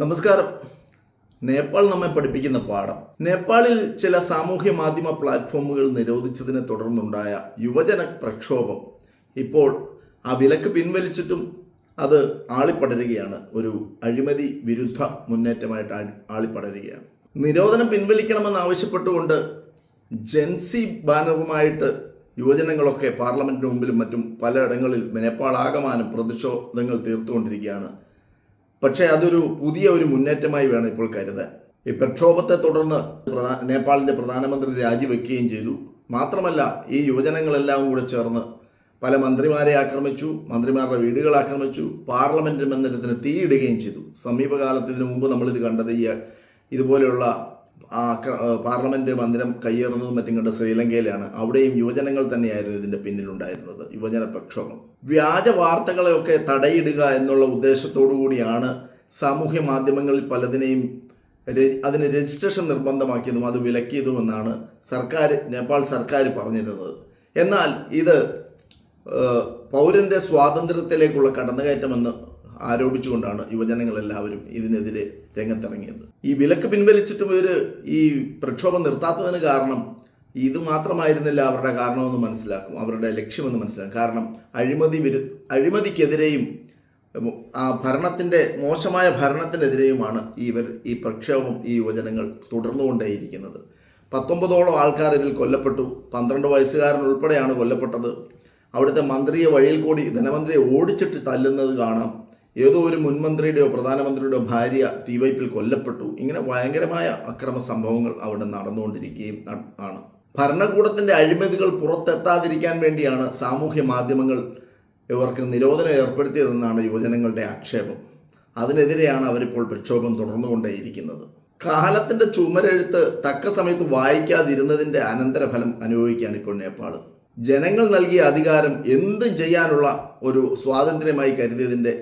നമസ്കാരം. നേപ്പാൾ നമ്മെ പഠിപ്പിക്കുന്ന പാഠം. നേപ്പാളിൽ ചില സാമൂഹ്യ മാധ്യമ പ്ലാറ്റ്ഫോമുകൾ നിരോധിച്ചതിനെ തുടർന്നുണ്ടായ യുവജന പ്രക്ഷോഭം ഇപ്പോൾ ആ വിലക്ക് പിൻവലിച്ചിട്ടും അത് ആളിപ്പടരുകയാണ്. ഒരു അഴിമതി വിരുദ്ധ മുന്നേറ്റമായിട്ട് ആളിപ്പടരുകയാണ്. നിരോധനം പിൻവലിക്കണമെന്ന് ആവശ്യപ്പെട്ടുകൊണ്ട് ജെൻസി ബാനറുമായിട്ട് യുവജനങ്ങളൊക്കെ പാർലമെന്റിന് മുമ്പിലും മറ്റും പലയിടങ്ങളിൽ നേപ്പാൾ ആകമാനം പ്രതിഷേധങ്ങൾ തീർത്തുകൊണ്ടിരിക്കുകയാണ്. പക്ഷേ അതൊരു പുതിയ ഒരു മുന്നേറ്റമായി വേണം ഇപ്പോൾ കരുതാൻ. ഈ പ്രക്ഷോഭത്തെ തുടർന്ന് പ്രധാ- നേപ്പാളിന്റെ പ്രധാനമന്ത്രി രാജിവെക്കുകയും ചെയ്തു. മാത്രമല്ല ഈ യുവജനങ്ങളെല്ലാം കൂടെ ചേർന്ന് പല മന്ത്രിമാരെ ആക്രമിച്ചു മന്ത്രിമാരുടെ വീടുകൾ ആക്രമിച്ചു പാർലമെന്റ് മന്ദിരത്തിന് തീയിടുകയും ചെയ്തു. സമീപകാലത്ത് ഇതിനു മുമ്പ് നമ്മളിത് കണ്ടത് ഈ ഇതുപോലെയുള്ള പാർലമെന്റ് മന്ദിരം കയ്യേറുന്നതും മറ്റും കണ്ട് ശ്രീലങ്കയിലാണ്. അവിടെയും യുവജനങ്ങൾ തന്നെയായിരുന്നു ഇതിന്റെ പിന്നിലുണ്ടായിരുന്നത്. യുവജന പ്രക്ഷോഭം. വ്യാജ വാർത്തകളെയൊക്കെ തടയിടുക എന്നുള്ള ഉദ്ദേശത്തോടു കൂടിയാണ് സാമൂഹ്യ മാധ്യമങ്ങളിൽ പലതിനെയും അതിന് രജിസ്ട്രേഷൻ നിർബന്ധമാക്കിയതും അത് വിലക്കിയതുമെന്നാണ് സർക്കാർ നേപ്പാൾ സർക്കാർ പറഞ്ഞിരുന്നത്. എന്നാൽ ഇത് പൗരന്റെ സ്വാതന്ത്ര്യത്തിലേക്കുള്ള കടന്നുകയറ്റമെന്ന് ആരോപിച്ചുകൊണ്ടാണ് യുവജനങ്ങളെല്ലാവരും ഇതിനെതിരെ രംഗത്തിറങ്ങിയത്. ഈ വിലക്ക് പിൻവലിച്ചിട്ടും ഇവർ ഈ പ്രക്ഷോഭം നിർത്താത്തതിന് കാരണം ഇത് മാത്രമായിരുന്നില്ല അവരുടെ കാരണമെന്ന് മനസ്സിലാക്കും അവരുടെ ലക്ഷ്യമെന്ന് മനസ്സിലാക്കും. കാരണം അഴിമതി വിരു അഴിമതിക്കെതിരെയും ആ ഭരണത്തിന്റെ മോശമായ ഭരണത്തിനെതിരെയുമാണ് ഇവർ ഈ പ്രക്ഷോഭം ഈ യുവജനങ്ങൾ തുടർന്നുകൊണ്ടേയിരിക്കുന്നത്. പത്തൊമ്പതോളം ആൾക്കാർ ഇതിൽ കൊല്ലപ്പെട്ടു. പന്ത്രണ്ട് വയസ്സുകാരൻ ഉൾപ്പെടെയാണ് കൊല്ലപ്പെട്ടത്. അവിടുത്തെ മന്ത്രിയെ വഴിയിൽ കൂടി ധനമന്ത്രിയെ ഓടിച്ചിട്ട് തല്ലുന്നത് കാണാം. ഏതോ ഒരു മുൻമന്ത്രിയുടെയോ പ്രധാനമന്ത്രിയുടെയോ ഭാര്യ തീവയ്പിൽ കൊല്ലപ്പെട്ടു. ഇങ്ങനെ ഭയങ്കരമായ അക്രമ സംഭവങ്ങൾ അവിടെ നടന്നുകൊണ്ടിരിക്കുകയും ആണ്. ഭരണകൂടത്തിന്റെ അഴിമതികൾ പുറത്തെത്താതിരിക്കാൻ വേണ്ടിയാണ് സാമൂഹ്യ മാധ്യമങ്ങൾ ഇവർക്ക് നിരോധനം ഏർപ്പെടുത്തിയതെന്നാണ് യുവജനങ്ങളുടെ ആക്ഷേപം. അതിനെതിരെയാണ് അവരിപ്പോൾ പ്രക്ഷോഭം തുടർന്നുകൊണ്ടേയിരിക്കുന്നത്. കാലത്തിന്റെ ചുമരെഴുത്ത് തക്ക സമയത്ത് വായിക്കാതിരുന്നതിന്റെ അനന്തരഫലം അനുഭവിക്കുകയാണ് ഇപ്പോൾ നേപ്പാൾ ജനങ്ങൾ നൽകിയ അധികാരം എന്തും ചെയ്യാനുള്ള ഒരു സ്വാതന്ത്ര്യമായി കരുതിയതിന്റെ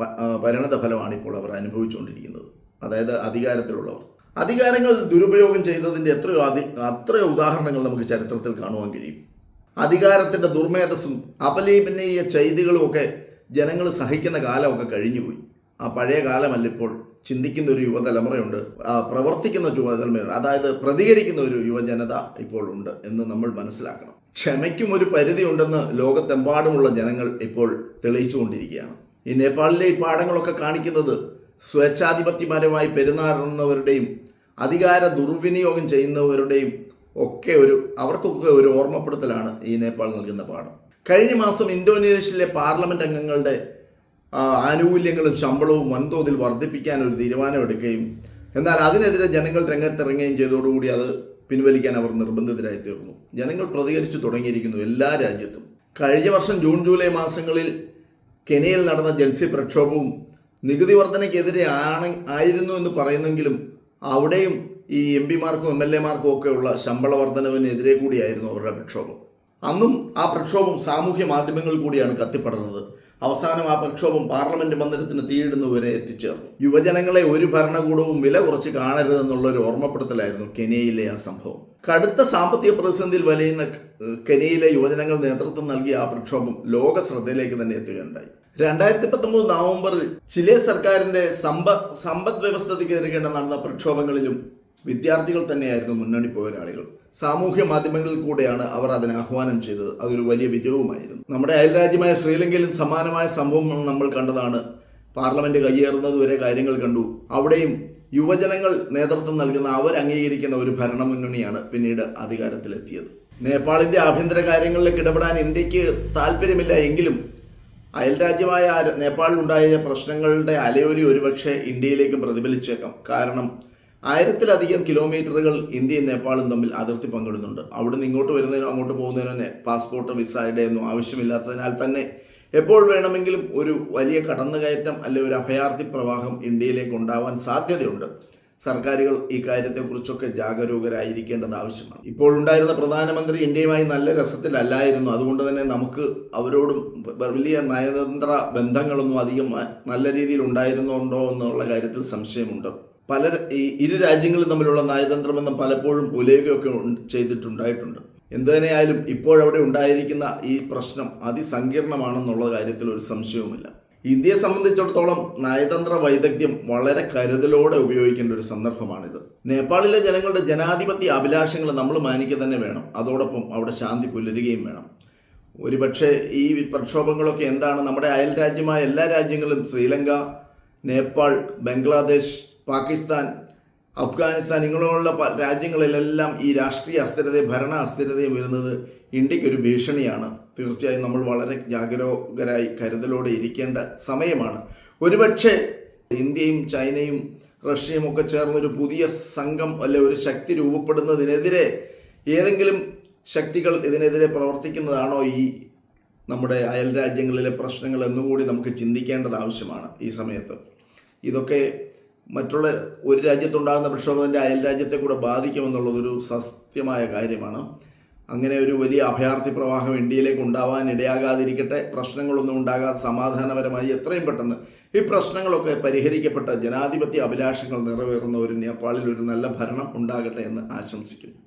പ- പരിണത ഫലമാണ് ഇപ്പോൾ അവർ അനുഭവിച്ചുകൊണ്ടിരിക്കുന്നത്. അതായത് അധികാരത്തിലുള്ളവർ. അധികാരങ്ങൾ ദുരുപയോഗം ചെയ്തതിന്റെ എത്രയോ അധി അത്രയോ ഉദാഹരണങ്ങൾ നമുക്ക് ചരിത്രത്തിൽ കാണുവാൻ കഴിയും. അധികാരത്തിന്റെ ദുർമേധസ്സും അപലീപനീയ ചെയ്തികളും ഒക്കെ ജനങ്ങൾ സഹിക്കുന്ന കാലമൊക്കെ കഴിഞ്ഞുപോയി. ആ പഴയ കാലമല്ല ഇപ്പോൾ ചിന്തിക്കുന്ന ഒരു യുവതലമുറയുണ്ട്. പ്രവർത്തിക്കുന്ന യുവതലമുറയുണ്ട്. അതായത് പ്രതികരിക്കുന്ന ഒരു യുവജനത ഇപ്പോൾ ഉണ്ട് എന്ന് നമ്മൾ മനസ്സിലാക്കണം. ക്ഷമയ്ക്കും ഒരു പരിധിയുണ്ടെന്ന് ലോകത്തെമ്പാടുമുള്ള ജനങ്ങൾ ഇപ്പോൾ തെളിയിച്ചുകൊണ്ടിരിക്കുകയാണ്. ഈ നേപ്പാളിലെ ഈ പാഠങ്ങളൊക്കെ കാണിക്കുന്നത് സ്വേച്ഛാധിപത്യപരമായി പെരുമാറുന്നവരുടെയും അധികാര ദുർവിനിയോഗം ചെയ്യുന്നവരുടെയും ഒക്കെ ഒരു അവർക്കൊക്കെ ഒരു ഓർമ്മപ്പെടുത്തലാണ് ഈ നേപ്പാൾ നൽകുന്ന പാഠം. കഴിഞ്ഞ മാസം ഇന്തോനേഷ്യയിലെ പാർലമെന്റ് അംഗങ്ങളുടെ ആനുകൂല്യങ്ങളും ശമ്പളവും വൻതോതിൽ വർദ്ധിപ്പിക്കാൻ ഒരു തീരുമാനമെടുക്കുകയും എന്നാൽ അതിനെതിരെ ജനങ്ങൾ രംഗത്തിറങ്ങുകയും ചെയ്തതോടുകൂടി അത് പിൻവലിക്കാൻ അവർ നിർബന്ധിതരായി തീർന്നു ജനങ്ങൾ പ്രതികരിച്ചു തുടങ്ങിയിരിക്കുന്നു എല്ലാ രാജ്യത്തും. കഴിഞ്ഞ വർഷം ജൂൺ ജൂലൈ മാസങ്ങളിൽ കെനിയയിൽ നടന്ന ജൽസി പ്രക്ഷോഭവും നികുതി വർധനയ്ക്കെതിരെ ആണ് ആയിരുന്നു എന്ന് പറയുന്നെങ്കിലും അവിടെയും ഈ എം പിമാർക്കും എം എൽ എമാർക്കും ഒക്കെയുള്ള ശമ്പള വർധനവിനെതിരെ കൂടിയായിരുന്നു അവരുടെ പ്രക്ഷോഭം. അന്നും ആ പ്രക്ഷോഭം സാമൂഹ്യ മാധ്യമങ്ങൾ കൂടിയാണ് കത്തിപ്പടർന്നത്. അവസാനം ആ പ്രക്ഷോഭം പാർലമെന്റ് മന്ദിരത്തിന് തീയിടുന്നവരെ എത്തിച്ചേർന്നു. യുവജനങ്ങളെ ഒരു ഭരണകൂടവും വില കുറച്ച് കാണരുതെന്നുള്ള ഒരു ഓർമ്മപ്പെടുത്തലായിരുന്നു കെനിയയിലെ ആ സംഭവം. കടുത്ത സാമ്പത്തിക പ്രതിസന്ധിയിൽ വലയുന്ന കെനിയയിലെ യുവജനങ്ങൾ നേതൃത്വം നൽകിയ ആ പ്രക്ഷോഭം ലോക ശ്രദ്ധയിലേക്ക് തന്നെ എത്തുകയുണ്ടായി. രണ്ടായിരത്തി പത്തൊമ്പത് നവംബറിൽ ചിലെ സർക്കാരിന്റെ സമ്പദ് സമ്പദ് വ്യവസ്ഥയ്ക്ക് വ്യവസ്ഥയ്ക്കെതിരെ നടന്ന പ്രക്ഷോഭങ്ങളിലും വിദ്യാർത്ഥികൾ തന്നെയായിരുന്നു മുന്നണി പോരാളികൾ. സാമൂഹ്യ മാധ്യമങ്ങളിൽ കൂടെയാണ് അവർ അതിനെ ആഹ്വാനം ചെയ്തത്. അതൊരു വലിയ വിജയവുമായിരുന്നു. നമ്മുടെ അയൽരാജ്യമായ ശ്രീലങ്കയിലും സമാനമായ സംഭവങ്ങൾ നമ്മൾ കണ്ടതാണ്. പാർലമെന്റ് കയ്യേറുന്നത് വരെ കാര്യങ്ങൾ കണ്ടു. അവിടെയും യുവജനങ്ങൾ നേതൃത്വം നൽകുന്ന അവർ അംഗീകരിക്കുന്ന ഒരു ഭരണമുന്നണിയാണ് പിന്നീട് അധികാരത്തിലെത്തിയത്. നേപ്പാളിന്റെ ആഭ്യന്തര കാര്യങ്ങളിലേക്ക് ഇടപെടാൻ ഇന്ത്യയ്ക്ക് താല്പര്യമില്ല എങ്കിലും അയൽരാജ്യമായ നേപ്പാളിലുണ്ടായ പ്രശ്നങ്ങളുടെ അലയൊലി ഒരുപക്ഷെ ഇന്ത്യയിലേക്ക് പ്രതിഫലിച്ചേക്കാം. കാരണം ആയിരത്തിലധികം കിലോമീറ്ററുകൾ ഇന്ത്യയും നേപ്പാളും തമ്മിൽ അതിർത്തി പങ്കിടുന്നുണ്ട്. അവിടുന്ന് ഇങ്ങോട്ട് വരുന്നതിനോ അങ്ങോട്ട് പോകുന്നതിനോ തന്നെ പാസ്പോർട്ട് വിസയുടെ ഒന്നും ആവശ്യമില്ലാത്തതിനാൽ തന്നെ എപ്പോൾ വേണമെങ്കിലും ഒരു വലിയ കടന്നുകയറ്റം അല്ലെ ഒരു അഭയാർത്ഥി പ്രവാഹം ഇന്ത്യയിലേക്ക് ഉണ്ടാവാൻ സാധ്യതയുണ്ട്. സർക്കാരുകൾ ഈ കാര്യത്തെക്കുറിച്ചൊക്കെ ജാഗരൂകരായിരിക്കേണ്ടത് ആവശ്യമാണ്. ഇപ്പോൾ ഉണ്ടായിരുന്ന പ്രധാനമന്ത്രി ഇന്ത്യയുമായി നല്ല രസത്തിലല്ലായിരുന്നു. അതുകൊണ്ട് തന്നെ നമുക്ക് അവരോടും വലിയ നയതന്ത്ര ബന്ധങ്ങളൊന്നും അധികം നല്ല രീതിയിൽ ഉണ്ടായിരുന്നുണ്ടോ എന്നുള്ള കാര്യത്തിൽ സംശയമുണ്ട്. പല ഈ ഇരു രാജ്യങ്ങളും തമ്മിലുള്ള നയതന്ത്ര ബന്ധം പലപ്പോഴും പുലയുകയൊക്കെ ചെയ്തിട്ടുണ്ടായിട്ടുണ്ട് ചെയ്തിട്ടുണ്ടായിട്ടുണ്ട്. എന്തുതന്നെയായാലും ഇപ്പോഴവിടെ ഉണ്ടായിരിക്കുന്ന ഈ പ്രശ്നം അതിസങ്കീർണമാണെന്നുള്ള കാര്യത്തിൽ ഒരു സംശയവുമില്ല. ഇന്ത്യയെ സംബന്ധിച്ചിടത്തോളം നയതന്ത്ര വൈദഗ്ധ്യം വളരെ കരുതലോടെ ഉപയോഗിക്കേണ്ട ഒരു സന്ദർഭമാണിത്. നേപ്പാളിലെ ജനങ്ങളുടെ ജനാധിപത്യ അഭിലാഷങ്ങൾ നമ്മൾ മാനിക്കുക തന്നെ വേണം. അതോടൊപ്പം അവിടെ ശാന്തി പുലരുകയും വേണം. ഒരുപക്ഷെ ഈ പ്രക്ഷോഭങ്ങളൊക്കെ എന്താണ് നമ്മുടെ അയൽ രാജ്യമായ എല്ലാ രാജ്യങ്ങളും ശ്രീലങ്ക നേപ്പാൾ ബംഗ്ലാദേശ് പാകിസ്ഥാൻ അഫ്ഗാനിസ്ഥാൻ ഇങ്ങനെയുള്ള രാജ്യങ്ങളിലെല്ലാം ഈ രാഷ്ട്രീയ അസ്ഥിരതയും ഭരണ അസ്ഥിരതയും വരുന്നത് ഇന്ത്യക്കൊരു ഭീഷണിയാണ്. തീർച്ചയായും നമ്മൾ വളരെ ജാഗരൂകരായി കരുതലോടെ ഇരിക്കേണ്ട സമയമാണ്. ഒരുപക്ഷെ ഇന്ത്യയും ചൈനയും റഷ്യയും ഒക്കെ ചേർന്നൊരു പുതിയ സംഘം അല്ലെ ഒരു ശക്തി രൂപപ്പെടുന്നതിനെതിരെ ഏതെങ്കിലും ശക്തികൾ ഇതിനെതിരെ പ്രവർത്തിക്കുന്നതാണോ ഈ നമ്മുടെ അയൽ രാജ്യങ്ങളിലെ പ്രശ്നങ്ങൾ എന്നുകൂടി നമുക്ക് ചിന്തിക്കേണ്ടത് ആവശ്യമാണ് ഈ സമയത്ത്. ഇതൊക്കെ മറ്റുള്ള ഒരു രാജ്യത്തുണ്ടാകുന്ന പ്രക്ഷോഭത്തിന്റെ അയൽ രാജ്യത്തെ കൂടെ ബാധിക്കുമെന്നുള്ളതൊരു സത്യമായ കാര്യമാണ്. അങ്ങനെ ഒരു വലിയ അഭയാർത്ഥി പ്രവാഹം ഇന്ത്യയിലേക്ക് ഉണ്ടാവാൻ ഇടയാകാതിരിക്കട്ടെ പ്രശ്നങ്ങളൊന്നും ഉണ്ടാകാതെ സമാധാനപരമായി എത്രയും പെട്ടെന്ന് ഈ പ്രശ്നങ്ങളൊക്കെ പരിഹരിക്കപ്പെട്ട ജനാധിപത്യ അഭിലാഷങ്ങൾ നിറവേറുന്ന ഒരു നേപ്പാളിൽ ഒരു നല്ല ഭരണം ഉണ്ടാകട്ടെ എന്ന് ആശംസിക്കുന്നു.